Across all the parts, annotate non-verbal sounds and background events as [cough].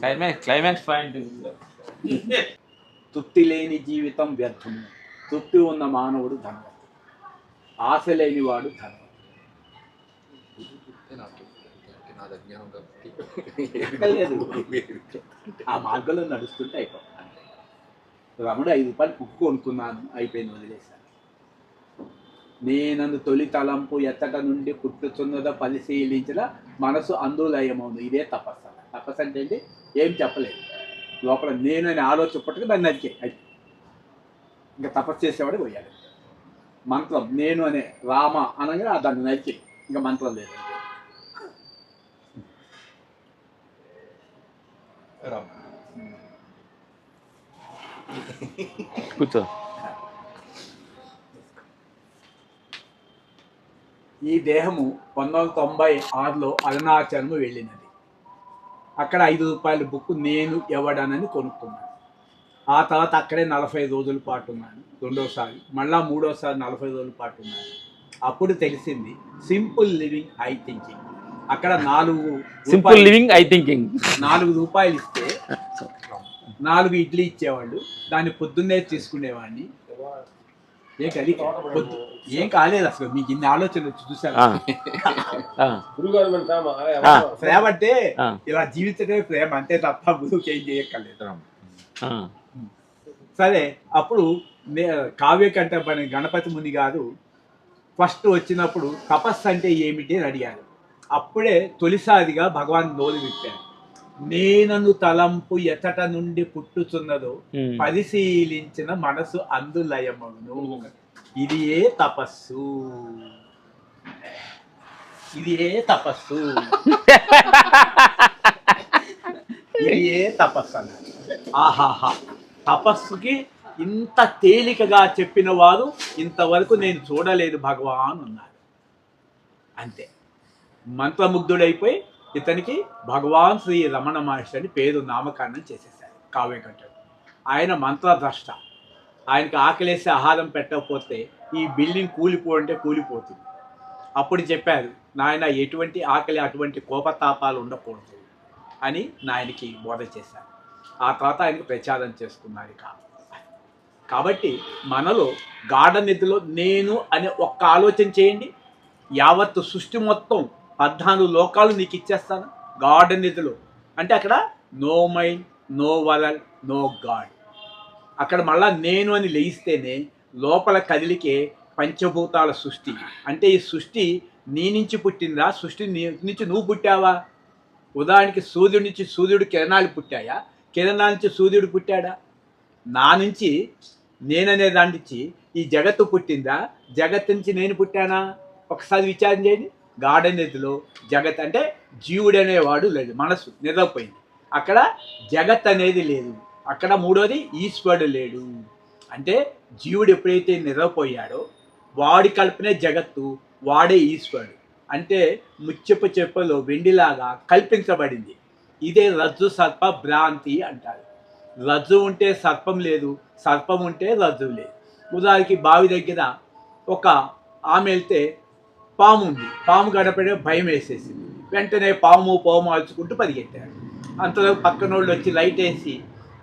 Climax climax point తృప్తి లేని జీవితం వ్యర్థము తృప్తి ఉన్న మానవుడు ధనవంతుడు ఆశ లేనివాడు వాడు నాది ఆ మార్గంలో నడుస్తుంటే అయిపోతుంది. రమణ ఐదు రూపాయలు కుక్కు కొనుక్కున్నాను అయిపోయింది వదిలేశాను. నేనను తొలి తలంపు ఎత్తట నుండి పుట్టుచున్నదో పరిశీలించిన మనసు అందులయమవును ఇదే తపస్సు. తపస్సు అంటే ఏంటి? ఏం చెప్పలేదు. లోపల నేను అని ఆలోచన పట్టుకు దాన్ని నరికే. అది. ఇంకా తపస్సు చేసేవాడు పోయాలి. మంత్రం నేను అనే రామ అనగా దాన్ని నరికే. ఇంకా మంత్రం లేదు. కూర్చో. ఈ దేహము పంతొమ్మిది వందల తొంభై ఆరులో అరుణాచలము వెళ్ళినది. అక్కడ ఐదు రూపాయల బుక్ నేను ఎవడనని కొనుక్కున్నాను. ఆ తర్వాత అక్కడే నలభై రోజుల పాటు ఉన్నాను రెండోసారి మళ్ళా మూడోసారి నలభై రోజుల పాటు ఉన్నాను. అప్పుడు తెలిసింది సింపుల్ లివింగ్ ఐ థింకింగ్. అక్కడ నాలుగు సింపుల్ లివింగ్ ఐ థింకింగ్. నాలుగు రూపాయలు ఇస్తే [laughs] నాలుగు ఇడ్లీ ఇచ్చేవాళ్ళు దాన్ని పొద్దున్నే తీసుకునేవాడిని. ఏ కలి పొద్దు ఏం కాలేదు అసలు మీకు ఇన్ని ఆలోచనలు వచ్చి చూసారు గురుగారు మన ప్రేమ అరే, ఆ. ప్రేమ అంటే ఆ. ఇలా జీవితమే ప్రేమ అంతే తప్ప గురువుకి ఏం చేయక్కర్లేదు. సరే అప్పుడు నే కావ్య కంట పని గణపతి ముని గారు ఫస్ట్ వచ్చినప్పుడు తపస్సు అంటే ఏమిటి అని అడిగారు. అప్పుడే తొలిసారిగా భగవాన్ నోలు విప్పారు. నేనను తలంపు ఎతట నుండి పుట్టుచున్నదో పరిశీలించిన మనసు అందులయమగును ఇది ఏ తపస్సు? ఇది ఏ తపస్సు? ఇది ఏ తపస్సు అన్నారు ఆహాహా. తపస్సుకి ఇంత తేలికగా చెప్పిన వారు ఇంతవరకు నేను చూడలేదు భగవాన్ అన్నారు అంతే. మంత్రముగ్ధుడైపోయి ఇతనికి భగవాన్ శ్రీ రమణ మహర్షి అని పేరు నామకరణం చేసేసారు కావ్యకంఠుడు ఆయన మంత్రద్రష్ట. ఆయనకి ఆకలేసి ఆహారం పెట్టకపోతే ఈ బిల్డింగ్ కూలిపోంటే కూలిపోతుంది. అప్పుడు చెప్పారు నాయన ఎటువంటి ఆకలి అటువంటి కోపతాపాలు ఉండకూడదు అని నాయనకి బోధ చేశారు. ఆ తర్వాత ఆయనకి ప్రచారం చేసుకున్నారు కాబట్టి మనలో గాఢ నిధిలో నేను అనే ఒక్క ఆలోచన చేయండి. యావత్తు సృష్టి మొత్తం పద్నాలుగు లోకాలు నీకు ఇచ్చేస్తాను. గాడ్ నిధిలో. అంటే అక్కడ నో మైండ్ నో వలల్ నో గాడ్ అక్కడ మళ్ళా నేను అని లేయిస్తేనే లోపల కదిలికే పంచభూతాల సృష్టి. అంటే ఈ సృష్టి నీ నుంచి పుట్టిందా సృష్టి నీ నుంచి నువ్వు పుట్టావా? ఉదాహరణకి సూర్యుడి నుంచి సూర్యుడు కిరణాలు పుట్టాయా? కిరణాల నుంచి సూర్యుడు పుట్టాడా? నా నుంచి నేననే దాని నుంచి ఈ జగత్తు పుట్టిందా? జగత్తు నుంచి నేను పుట్టానా? ఒకసారి విచారం చేయండి. గాఢనిధిలో జగత్ అంటే జీవుడు అనేవాడు లేదు మనసు నిద్రపోయింది. అక్కడ జగత్ అనేది లేదు. అక్కడ మూడోది ఈశ్వరుడు లేడు. అంటే జీవుడు ఎప్పుడైతే నిద్రపోయాడో వాడి కల్పనే జగత్తు వాడే ఈశ్వరుడు. అంటే ముచ్చపు చెప్పలో వెండిలాగా కల్పించబడింది. ఇదే రజ్జు సర్ప భ్రాంతి అంటారు. రజ్జు ఉంటే సర్పం లేదు సర్పం ఉంటే రజ్జు లేదు. ఉదాహరణకి బావి దగ్గర ఒక ఆమె వెళ్తే పాము ఉంది పాము గడపడే భయం వేసేసింది. వెంటనే పాము పాము ఆల్చుకుంటూ పరిగెట్టారు అంతలో పక్కన వాళ్ళు వచ్చి లైట్ వేసి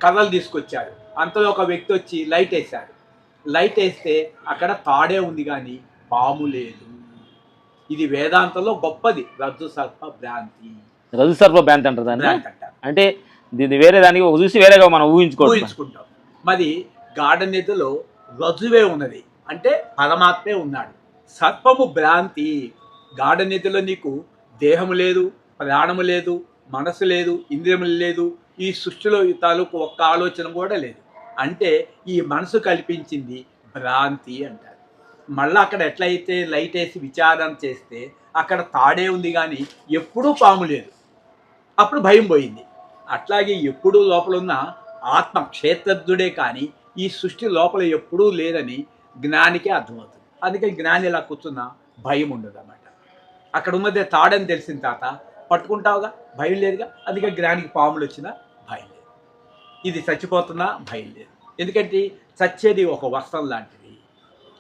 కర్రలు తీసుకొచ్చారు. అంతలో ఒక వ్యక్తి వచ్చి లైట్ వేశాడు లైట్ వేస్తే అక్కడ తాడే ఉంది కానీ పాము లేదు. ఇది వేదాంతంలో గొప్పది. రజ్జు సర్ప భ్రాంతి. రజు సర్ప భ్రాంతి అంటారు అంటే. దీన్ని వేరే దానికి చూసి వేరేగా మనం ఊహించుకోవచ్చు ఊహించుకుంటాం. మరి గాఢ నిధిలో రజువే ఉన్నది. అంటే పరమాత్మే ఉన్నాడు. సర్పము భ్రాంతి. గాఢ నిధిలో నీకు దేహము లేదు ప్రాణము లేదు మనసు లేదు ఇంద్రియములు లేదు ఈ సృష్టిలో తాలూకు ఒక్క ఆలోచన కూడా లేదు. అంటే ఈ మనసు కల్పించింది భ్రాంతి అంటారు. మళ్ళీ అక్కడ ఎట్లయితే లైట్ వేసి విచారణ చేస్తే అక్కడ తాడే ఉంది కానీ ఎప్పుడూ పాము లేదు. అప్పుడు భయం పోయింది. అట్లాగే ఎప్పుడూ లోపల ఉన్న ఆత్మ క్షేత్రజ్ఞుడే కానీ ఈ సృష్టి లోపల ఎప్పుడూ లేదని జ్ఞానికి అర్థమవుతుంది. అందుకే జ్ఞాని ఇలా కూర్చున్నా భయం ఉండదు అన్నమాట. అక్కడ ఉన్నదే తాడని తెలిసిన తాత పట్టుకుంటావుగా? భయం లేదుగా? అందుకే జ్ఞానికి పాములు వచ్చినా భయం లేదు. ఇది చచ్చిపోతున్నా భయం లేదు. ఎందుకంటే చచ్చేది ఒక వస్త్రం లాంటిది.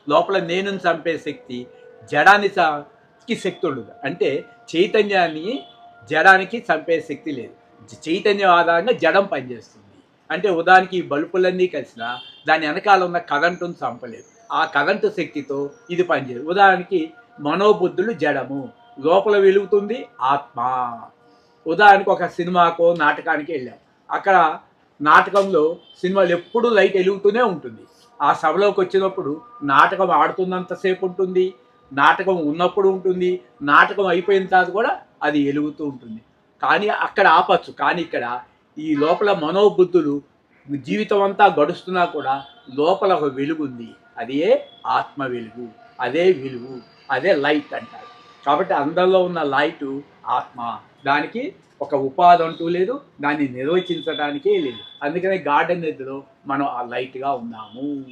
లోపల నేను చంపే శక్తి జడాన్ని కి శక్తి ఉండదు. అంటే చైతన్యాన్ని జడానికి చంపే శక్తి లేదు. చైతన్యం ఆధారంగా జడం పనిచేస్తుంది. అంటే ఉదాహరణకి ఈ బల్బులన్నీ కలిసిన దాని వెనకాల ఉన్న కరెంటును చంపలేదు. ఆ కరెంటు శక్తితో ఇది పనిచేయదు. ఉదాహరణకి మనోబుద్ధులు జడము. లోపల వెలుగుతుంది ఆత్మ. ఉదాహరణకి ఒక సినిమాకో నాటకానికి వెళ్ళాం. అక్కడ నాటకంలో సినిమాలు ఎప్పుడూ లైట్ వెలుగుతూనే ఉంటుంది. ఆ సభలోకి వచ్చినప్పుడు నాటకం ఆడుతున్నంతసేపు ఉంటుంది. నాటకం ఉన్నప్పుడు ఉంటుంది. నాటకం అయిపోయిన తర్వాత కూడా అది వెలుగుతూ ఉంటుంది. కానీ అక్కడ ఆపచ్చు. కానీ ఇక్కడ ఈ లోపల మనోబుద్ధులు జీవితం అంతా గడుస్తున్నా కూడా లోపల ఒక వెలుగు ఉంది అదే ఆత్మ వెలుగు అదే విలువు అదే లైట్ అంటారు. కాబట్టి అందరిలో ఉన్న లైటు ఆత్మ. దానికి ఒక ఉపాధి అంటూ లేదు దాన్ని నిర్వచించడానికే లేదు. అందుకనే గార్డెన్ ఎద్దులో మనం ఆ లైట్గా ఉన్నాము.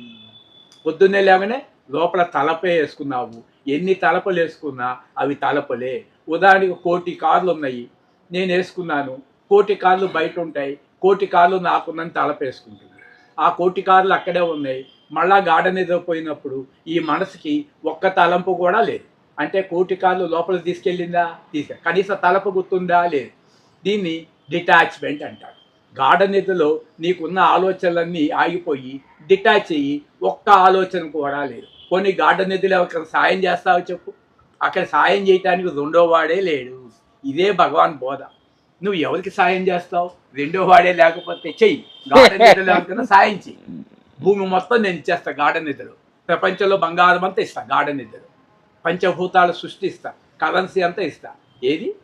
పొద్దున్నే లేవనే లోపల తలపే వేసుకున్నావు. ఎన్ని తలపలు వేసుకున్నా అవి తలపలే. ఉదాహరణకు కోటి కార్లు ఉన్నాయి. నేను వేసుకున్నాను. కోటి కార్లు బయట ఉంటాయి. కోటి కార్లు నాకున్నని తలపేసుకుంటుంది. ఆ కోటి కార్లు అక్కడే ఉన్నాయి. మళ్ళా గార్డెన్ ఎదురు పోయినప్పుడు ఈ మనసుకి ఒక్క తలంపు కూడా లేదు. అంటే కోటి కార్లు లోపల తీసుకెళ్ళిందా? తీసుకె కనీస తలపు గుర్తుందా? లేదు. దీన్ని డిటాచ్మెంట్ అంటారు. గార్డెన్ ఎదులో నీకున్న ఆలోచనలన్నీ ఆగిపోయి డిటాచ్ అయ్యి ఒక్క ఆలోచన కూడా లేదు. కొన్ని గార్డెన్ నిధులు ఎవరికైనా సాయం చేస్తావు చెప్పు. అక్కడ సాయం చేయటానికి రెండో వాడే లేడు. ఇదే భగవాన్ బోధ. నువ్వు ఎవరికి సాయం చేస్తావు? రెండో వాడే లేకపోతే చెయ్యి. గార్డెన్ ఎద్దులు సాయం చెయ్యి. భూమి మొత్తం నేను ఇచ్చేస్తా గార్డెన్ ఎద్దులు ప్రపంచంలో బంగారం అంతా ఇస్తా గార్డెన్ ఎద్దులు పంచభూతాలు సృష్టిస్తా కరెన్సీ అంతా ఇస్తా. ఏది?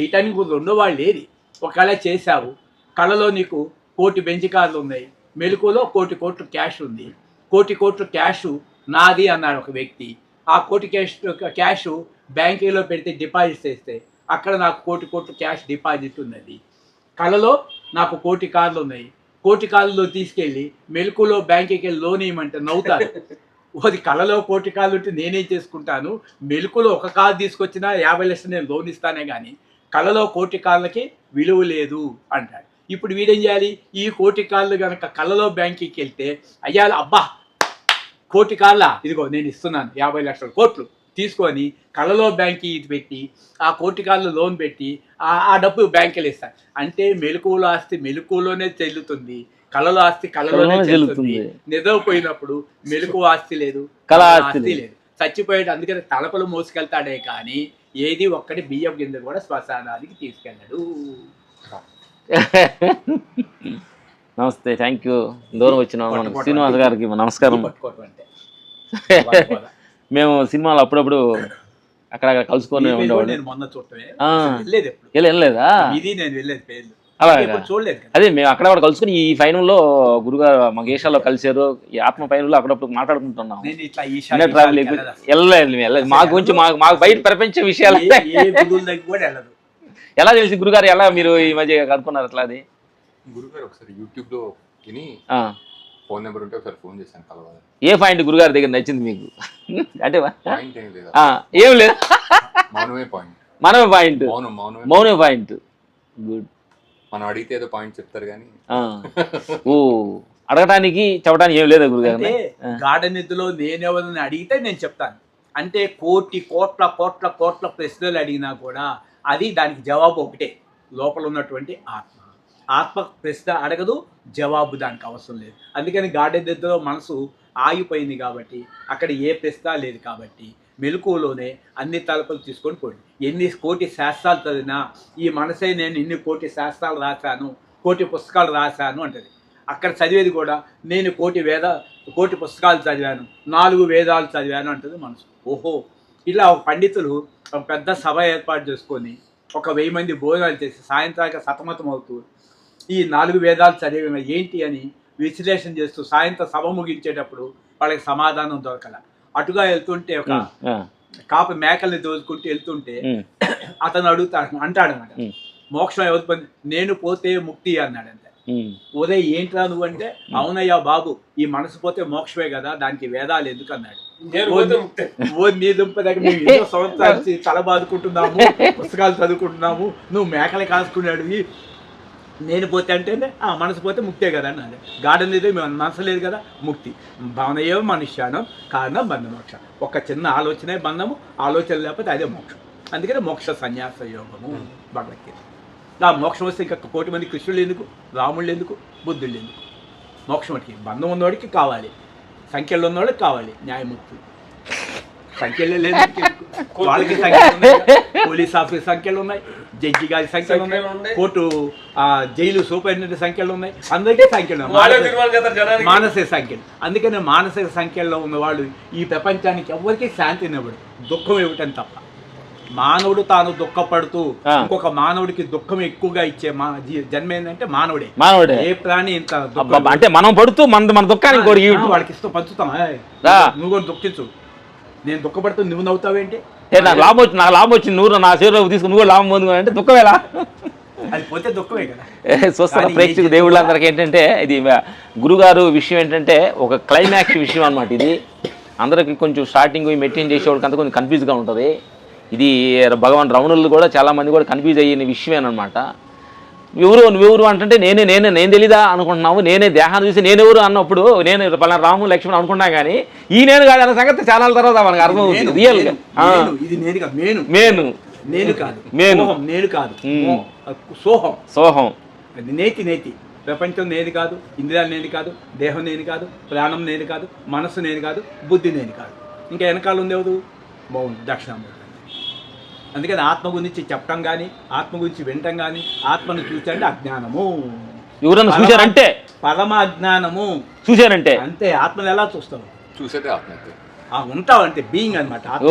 చేయటానికి కూడా రెండో వాళ్ళు ఏది? ఒకవేళ చేశావు కళలో నీకు కోటి బెంచ్ కార్లు ఉన్నాయి మెలకులో కోటి కోట్లు క్యాష్ ఉంది. కోటి కోట్లు క్యాష్ నాది అన్నాడు ఒక వ్యక్తి. ఆ కోటి క్యాష్ క్యాష్ బ్యాంకులో పెడితే డిపాజిట్ చేస్తే అక్కడ నాకు కోటి కోట్లు క్యాష్ డిపాజిట్ ఉన్నది. కళలో నాకు కోటి కార్లు ఉన్నాయి కోటి కార్లలో తీసుకెళ్ళి మెలకులో బ్యాంకుకి వెళ్ళి లోన్ ఇవ్వమంటే నవ్వుతారు. అది కళలో కోటి కాళ్ళు ఉంటే నేనేం చేసుకుంటాను? మెలకులో ఒక కారు తీసుకొచ్చినా యాభై లక్షలు నేను లోన్ ఇస్తానే కానీ కళలో కోటి కాళ్ళకి విలువ లేదు అంటాడు ఇప్పుడు వీడేం చేయాలి? ఈ కోటి కాళ్ళు కనుక కళలో బ్యాంకుకి వెళ్తే అయ్యాలి అబ్బా! కోటి కాళ్ళ ఇదిగో నేను ఇస్తున్నాను యాభై లక్షల కోట్లు. తీసుకొని కళలో బ్యాంక్కి ఇది పెట్టి ఆ కోటి కార్లు లోన్ పెట్టి ఆ ఆ డబ్బు బ్యాంకులు ఇస్తాను అంటే మెలకువలో ఆస్తి మెలకువలోనే చెల్లుతుంది. కళలో ఆస్తి కళలోనే చెల్లుతుంది. నిద్రపోయినప్పుడు మెలకు ఆస్తి లేదు కళ ఆస్తి లేదు. చచ్చిపోయాడు అందుకని తలపలు మోసుకెళ్తాడే కానీ ఏది ఒక్కటి బియ్యం కింద కూడా శ్మశానానికి తీసుకెళ్ళడు. నమస్తే థ్యాంక్ యూ దూరం వచ్చిన శ్రీనివాస్ గారికి నమస్కారం. పట్టుకోవటం అంటే. మేము సినిమాలు అప్పుడప్పుడు అక్కడక్కడ కలుసుకొని ఈ పేరు కూడా ఉండేవాడు నేను మొన్న చూడటమే. ఆ. వెళ్ళేది ఎప్పుడు? వెళ్ళి వెళ్ళలేదా? ఇది నేను వెళ్ళేది పేర్లు. అలాగా. ఎప్పుడు చూడలేదు కదా. అదే మేము అక్కడ కలుసుకుని ఈ ఫైనల్లో గురుగారు మా గేషాల్లో కలిసారు ఈ ఆత్మ ఫైనల్లో అప్పుడప్పుడు మాట్లాడుకుంటున్నాం ట్రావెల్ వెళ్ళలేదు మా గురించి మాకు మాకు బయట ప్రపంచ విషయాలు. కూడా ఎలా తెలిసి గురుగారు ఎలా మీరు ఈ మధ్య కనుక్కున్నారు అట్లా అది? గురుగారు ఒకసారి యూట్యూబ్లో. ఫోన్ నెంబర్ ఉంటే ఒకసారి ఫోన్ చేశాను కలవాలి ఏ పాయింట్ గురుగారి దగ్గర నచ్చింది మీకు? అంటే పాయింట్ ఏం లేదా. ఆ, ఏం లేదు. మౌనమే పాయింట్. మనమే పాయింట్. మౌనం మౌనమే మౌనమే పాయింట్. గుడ్. మనం అడిగితే ఏదో పాయింట్ చెప్తారు కానీ. ఓ అడగటానికి చెప్పడానికి ఏం లేదా గురుగారు. గార్డెన్ ఎద్దులో నేనెవరిని అడిగితే నేను చెప్తాను. అంటే కోటి కోట్ల కోట్ల కోట్ల ప్రశ్నలు అడిగినా కూడా అది దానికి జవాబు ఒకటే. లోపల ఉన్నటువంటి ఆత్మ. ఆత్మ ప్రశ్న అడగదు జవాబు దానికి అవసరం లేదు. అందుకని గార్డెన్ దగ్గరలో మనసు ఆగిపోయింది కాబట్టి అక్కడ ఏ ప్రశ్న లేదు కాబట్టి మెలకువలోనే అన్ని తలపులు తీసుకొని పోయింది ఎన్ని కోటి శాస్త్రాలు చదివినా ఈ మనసే నేను ఇన్ని కోటి శాస్త్రాలు రాశాను కోటి పుస్తకాలు రాశాను అంటది. అక్కడ చదివేది కూడా నేను కోటి వేద కోటి పుస్తకాలు చదివాను నాలుగు వేదాలు చదివాను అంటది మనసు. ఓహో! ఇలా ఒక పండితులు ఒక పెద్ద సభ ఏర్పాటు చేసుకొని ఒక వెయ్యి మంది భోజనాలు చేసి సాయంత్రానికి సతమతం అవుతూ ఈ నాలుగు వేదాలు చదివిన ఏంటి అని విశ్లేషణ చేస్తూ సాయంత్రం సభ ముగించేటప్పుడు వాళ్ళకి సమాధానం దొరకల. అటుగా వెళ్తుంటే ఒక కాప మేకల్ని దోచుకుంటూ వెళ్తుంటే అతను అడుగుతాడు అంటాడు అనమాట ఉమ్. మోక్షం ఎవరి పని నేను పోతే ముక్తి అన్నాడు అంతే. ఉదయ్ ఏంట్రా నువ్వు అంటే అవునయ్యా బాబు ఈ మనసు పోతే మోక్షమే కదా దానికి వేదాలు ఎందుకు అన్నాడు. ఓ నీ దుంప దగ్గర మేము ఎన్నో సంవత్సరాలు తల బాదుకుంటున్నాము పుస్తకాలు చదువుకుంటున్నాము నువ్వు మేకలు కాసుకున్నాడు నేను పోతే అంటేనే ఆ మనసు పోతే ముక్తే కదా అన్నాడు. గార్డెన్ లేదు మేము మనసు లేదు కదా ముక్తి. భావనయో మనుష్యానం కారణం బంధ మోక్షం. ఒక చిన్న ఆలోచనే బంధము ఆలోచన లేకపోతే అదే మోక్షం. అందుకని మోక్ష సన్యాస యోగము భగవద్గీత. ఆ మోక్షం వస్తే ఇంకా కోటి మంది కృష్ణులు ఎందుకు? రాముళ్ళు ఎందుకు? బుద్ధుళ్ళు ఎందుకు? మోక్షం వాడికి బంధం ఉన్నవాడికి కావాలి. సంఖ్యలో ఉన్నవాడికి కావాలి. న్యాయమూర్తి సంఖ్యలే లేదు? వాళ్ళకి సంఖ్యలు ఉన్నాయి పోలీస్ ఆఫీసర్ సంఖ్యలు ఉన్నాయి. జడ్జి గారి సంఖ్యలు ఉన్నాయి. కోర్టు ఆ, జైలు సూపరింటెండెంట్ సంఖ్యలు ఉన్నాయి. అందరికీ సంఖ్యలు మానసిక- సంఖ్యలు. అందుకని మానసిక సంఖ్యలో ఉన్నవాళ్ళు ఈ ప్రపంచానికి ఎవరికీ శాంతినివ్వడు దుఃఖం ఇవ్వటం తప్ప. మానవుడు తాను దుఃఖపడుతూ. ఇంకొక మానవుడికి దుఃఖం ఎక్కువగా ఇచ్చే మా జన్మ ఏంటంటే మానవుడే. మానవుడే. ఏ ప్రాణి ఇంత అంటే మనం పడుతూ మన మన దుఃఖానికి వాడికి ఇష్టం పంచుతాం. నువ్వు కూడా దుఃఖించు. నేను దుఃఖపడుతూ నువ్వు నవ్వుతావేంటి? ఏ నాకు లాభం వచ్చి నాకు లాభం వచ్చింది నువ్వు నా సేవలోకి తీసుకుని నువ్వు కూడా లాభం పొందుకుని అంటే దుఃఖమేలా అది పోతే దుఃఖమే కదా. ప్రేక్షకు దేవుళ్ళందరికీ ఏంటంటే ఇది గురుగారు విషయం ఏంటంటే ఒక క్లైమాక్స్ విషయం అనమాట ఇది. అందరికి కొంచెం స్టార్టింగ్ మెయింటైన్ చేసేవాడికి అంతా కొంచెం కన్ఫ్యూజ్గా ఉంటుంది. ఇది భగవాన్ రమణులు కూడా చాలా మంది కూడా కన్ఫ్యూజ్ అయ్యిన విషయమేనమాట ఎవరు నువ్వెవరు అంటే నేనే నేనే నేను తెలీదా అనుకుంటున్నావు నేనే దేహాన్ని చూసి నేనెవరు అన్నప్పుడు నేను పలానా రాము లక్ష్మణ్ అనుకున్నా కానీ ఈ నేను కాదు అన్న సంగతి చాలా తర్వాత మనకు అర్థం నేను, అవుతుంది రియల్గా నేను, నేను, నేను కాదు నేను. మేను నేను కాదు నేను. నేను సోహం. సోహం. నేతి నేతి. ప్రపంచం నేది కాదు ఇంద్రియాలు నేను కాదు దేహం నేను కాదు ప్రాణం నేను కాదు మనస్సు నేను కాదు బుద్ధి నేను కాదు. ఇంకా వెనకాల ఉంది ఎవరు? బాగుంది దక్షిణామూర్తి. అందుకని ఆత్మ గురించి చెప్పడం కానీ ఆత్మ గురించి వినటం కానీ ఆత్మను చూసంటే అజ్ఞానము. ఎవరన్నా చూశారంటే? పరమ అజ్ఞానము. చూశారంటే? అంతే ఆత్మను ఎలా చూస్తావు? చూసేదే ఆత్మహత్య ఆ ఉంటావు అంటే బీయింగ్ అనమాట ఆత్మ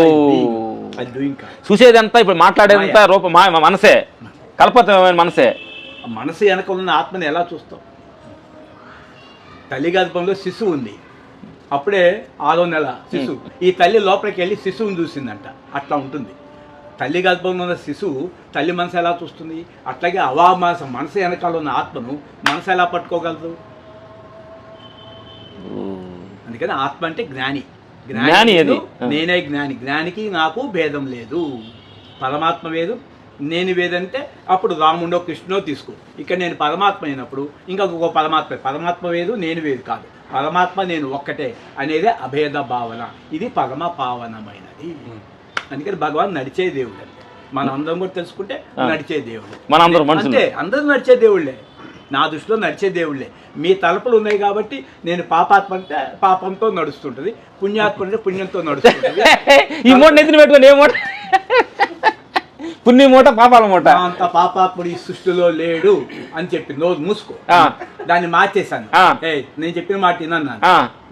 చూసేదంతా ఇప్పుడు మాట్లాడేదంతా రూప మనసే. కల్పతమైన మనసే. మనసు వెనక ఉన్న ఆత్మని ఎలా చూస్తాం తల్లి గర్భంలో శిశువు ఉంది. అప్పుడే ఆరో నెల శిశువు. ఈ తల్లి లోపలికి వెళ్ళి శిశువుని చూసిందంట. అట్లా ఉంటుంది. తల్లి గర్భంలో ఉన్న శిశువు తల్లి మనసు ఎలా చూస్తుంది? అట్లాగే అవామాసం మనసు వెనకాల ఉన్న ఆత్మను మనసు ఎలా పట్టుకోగలదు? అందుకని ఆత్మ అంటే జ్ఞాని. జ్ఞాని. నేనే జ్ఞాని. జ్ఞానికి నాకు భేదం లేదు. పరమాత్మ వేదు నేను వేదంటే అప్పుడు రాముడో కృష్ణుడో తీసుకో. ఇక్కడ నేను పరమాత్మ అయినప్పుడు ఇంకా ఒక పరమాత్మ. పరమాత్మ వేదు నేను వేదు కాదు. పరమాత్మ నేను ఒక్కటే అనేది అభేద భావన. ఇది పరమ పావనమైనది. అందుకని భగవాన్ నడిచే దేవుడు. అంటే మనం అందరం కూడా తెలుసుకుంటే. నడిచే దేవుడు. మనందరం మనుషులు. అంతే అందరూ నడిచే దేవుళ్ళే. నా దృష్టిలో నడిచే దేవుళ్ళే. మీ తలపులు ఉన్నాయి కాబట్టి నేను పాపాత్మ అంటే పాపంతో నడుస్తుంటది. పుణ్యాత్మ అంటే పుణ్యంతో నడుస్తుంటది. [laughs] ఈ మూట నెత్తిన పెట్టుకొని ఏ మూట పుణ్య మూట పాపాల మూట. అంత పాపాత్ముడు ఈ సృష్టిలో లేడు అని చెప్పి నోరు మూసుకో. దాన్ని మార్చేశాను. ఏయ్ నేను చెప్పిన మాట విన్నాను.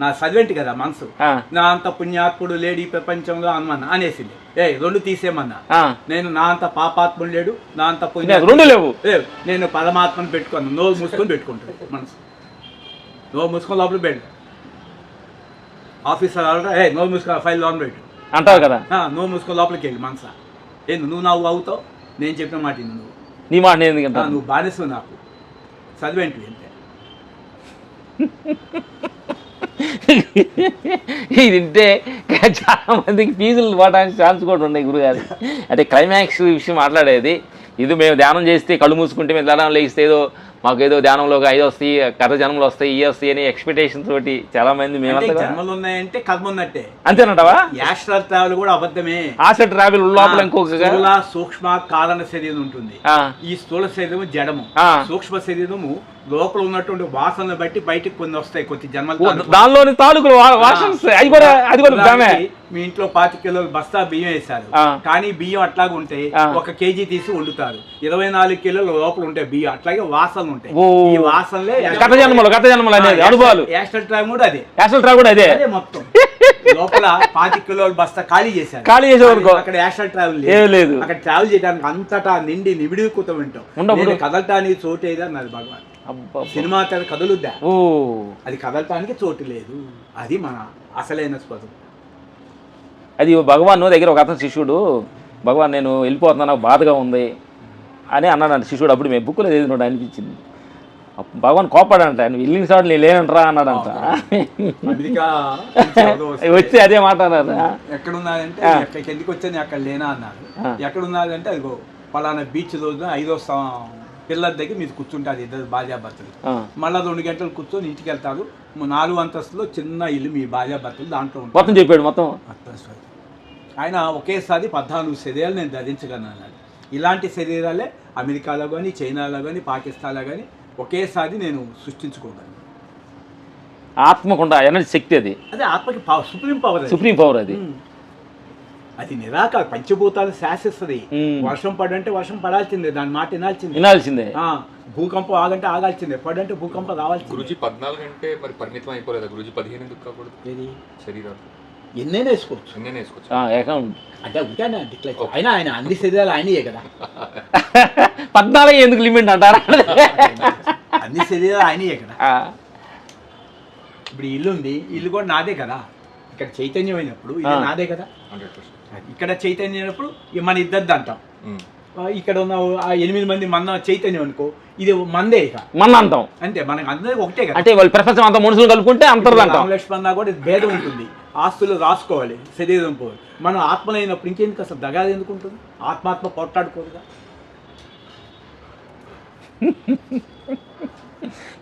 నా చదివేంటి కదా మనసు. నా అంత పుణ్యాత్ముడు లేడు ఈ ప్రపంచంలో అనమన్నా అనేసింది. ఏ రెండు తీసేమన్నా. నేను నా అంత పాపాత్ముడు లేడు నా అంత పుణ్యాత్ముడు రెండు లేవు. నేను పరమాత్మను పెట్టుకున్నాను నోరు మూసుకొని పెట్టుకుంటాను. మనసు. నోరు మూసుకొని లోపల పెట్టు. ఆఫీసర్ ఏ నోరు మూసుకొని ఫైల్ లోన్ పెట్టు. అంటావు కదా. నోరు మూసుకొని లోపలికి వెళ్ళి మనసా. ఏంది నువ్వు నవ్వు అవుతావు? నేను చెప్పిన మాట నువ్వు. నీ మాట నేను? నువ్వు బానిసవు నాకు. చదివేంటి అంతే. ఇది వింటే చాలా మందికి ఫీజులు పోవడానికి ఛాన్స్ కూడా ఉన్నాయి గురుగారు. అంటే క్లైమాక్స్ విషయం మాట్లాడేది. ఇది మేము ధ్యానం చేస్తే కళ్ళు మూసుకుంటే మేము ధ్యానం లేస్తే ఏదో మాకు ఏదో ధ్యానంలో ఐదు వస్తాయి కథ జన్మలు వస్తాయి ఇవి వస్తాయి అని ఎక్స్పెక్టేషన్ తోటి చాలా మంది మేమంతా జన్మలు ఉన్నాయంటే కర్మ ఉన్నట్టే అంతేనంటావా? యాస్ట్రల్ ట్రావెల్ కూడా అబద్ధమే. ఆసెట్ ట్రావెల్ లోపల ఇంకొక సూక్ష్మ కారణ శరీరం ఉంటుంది. ఈ స్థూల శరీరము జడము. సూక్ష్మ శరీరము లోపల ఉన్నటువంటి వాసనలు బట్టి బయటికి కొన్ని వస్తాయి కొద్ది జన్మలు. దానిలోని తాలూకులు అది కూడా అది కూడా మీ ఇంట్లో పాతి కిలోలు బస్తా బియ్యం వేశారు. కానీ బియ్యం అట్లాగే ఉంటాయి. ఒక కేజీ తీసి వండుతారు. ఇరవై నాలుగు కిలోలు లోపల ఉంటాయి బియ్యం అట్లాగే వాసనలు ఉంటాయి. ఓ. ఈ వాసనలే గత జన్మలు గత జన్మలు అనేది అనుభవాలు యాస్ట్రల్ ట్రామ్ కూడా అదే. యాక్చువల్ ట్రా కూడా అదే. అదే మొత్తం. లోపల పాతి కిలోలు బస్తా ఖాళీ చేశారు ఖాళీ చేసావు అనుకో. అక్కడ యాస్ట్రల్ ట్రావెల్ ఏం లేదు. అక్కడ ట్రావెల్ చేయడానికి అంతటా నిండి నిబిడీకృతం వింటాం. ఉండప్పుడు- నేను కదలటానికి చోటు ఏది అన్నారు భగవాన్. సినిమా తెర కదలుద్దా? ఓ. అది కదలటానికి చోటు లేదు. అది మన అసలైన స్పదం. అది భగవాన్ దగ్గర ఒక అతను శిష్యుడు భగవాన్ నేను వెళ్ళిపోతున్నా నాకు బాధగా ఉంది. అని అన్నాడంట శిష్యుడు. అప్పుడు మేము బుక్లో చదివినట్టు అనిపించింది. భగవాన్ కోపాడంట నువ్వు వెళ్ళిన చోట నేను లేనంటరా అన్నాడంట. వచ్చి అదే మాట ఎక్కడున్నారంటే ఆ. ఎక్కడికి ఎందుకు వచ్చాను అక్కడ లేనా అన్నారు ఆ. ఎక్కడున్నారంటే అదిగో పలానా బీచ్ రోజున ఐదో పిల్లల దగ్గర మీరు కూర్చుంటారు ఇద్దరు భార్యాభర్తలు. మళ్ళీ రెండు గంటలు కూర్చొని ఇంటికి వెళ్తారు. నాలుగు అంతస్తులో చిన్న ఇల్లు మీ భార్యాభర్తలు దాంట్లో ఉంటారు. మొత్తం చెప్పాడు మొత్తం. ఆయన ఒకేసారి పద్నాలుగు శరీరాలు నేను ధరించగలను అన్నాడు. ఇలాంటి శరీరాలే అమెరికాలో కానీ చైనాలో కానీ పాకిస్తాన్లో కానీ ఒకేసారి నేను సృష్టించుకోగలను. ఆత్మకుండా ఎనర్జీ శక్తి అది. అదే ఆత్మకి పవర్ సుప్రీం పవర్ అది. సుప్రీం పవర్ అది. అది నిరాకార పంచభూతాలు శాసిస్తుంది. వర్షం పడంటే వర్షం పడాల్సిందే దాని మాట వినాల్సిందే. వినాల్సిందే. ఆ, భూకంపం ఆగంటే ఆగాల్సిందే పడంటే భూకంపం రావాల్సిందే. గురుజీ పద్నాలుగు అంటే మరి పరిమితం అయిపోలేదా? గురుజీ పదిహేను ఎందుకు కాకూడదు? శరీరాలు. ఎన్నైనా వేసుకోవచ్చు ఎన్నైనా వేసుకోవచ్చు ఆ, ఏకం. అంటే ఉంటానే డిక్లేర్ అయినా ఆయన అన్ని శరీరాలు ఆయనయే కదా. [laughs] పద్నాలుగు ఎందుకు లిమిట్ అంటారా? [laughs] అన్ని శరీరాలు ఆయనయే కదా. ఆ, ఇప్పుడు ఇల్లు ఉంది ఇల్లు కూడా నాదే కదా. ఇక్కడ చైతన్యం అయినప్పుడు ఇది. నాదే కదా. ఇక్కడ చైతన్యం అయినప్పుడు మన ఇద్దరిది అంటాం. ఇక్కడ ఉన్న ఆ ఎనిమిది మంది మన చైతన్యం అనుకో ఇది మందే ఇక. మన అంటాం. అంతే మనకి అందరికి ఒకటే కదా. అంటే వాళ్ళు ప్రపంచం అంతా మనుషులు కలుపుకుంటే అంతర్లు అంటాం. రామలక్ష్మణ కూడా భేదం ఉంటుంది. ఆస్తులు రాసుకోవాలి శరీరం పోవాలి. మనం ఆత్మలైనప్పుడు ఇంకెందుకు అసలు దగా ఎందుకు ఉంటుంది? ఆత్మాత్మ పోట్లాడుకోదుగా.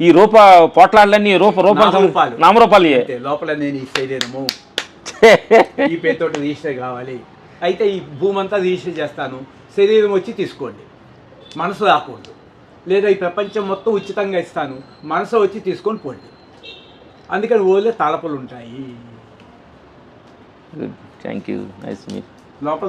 ఈ రూప పోట్లాడలన్నీ రూప రూపం నామరూపాలు. లోపల నేను ఈ శరీరము. [laughs] ఈ పేరుతోటి రిజిస్టర్ కావాలి. అయితే ఈ భూమి అంతా రిజిస్టర్ చేస్తాను. శరీరం వచ్చి తీసుకోండి. మనసు రాకూడదు. లేదా ఈ ప్రపంచం మొత్తం ఉచితంగా ఇస్తాను. మనసు వచ్చి తీసుకొని పోండి. అందుకని ఓన్లీ తలపులు ఉంటాయి. థ్యాంక్ యూ నైస్ మీ లోపల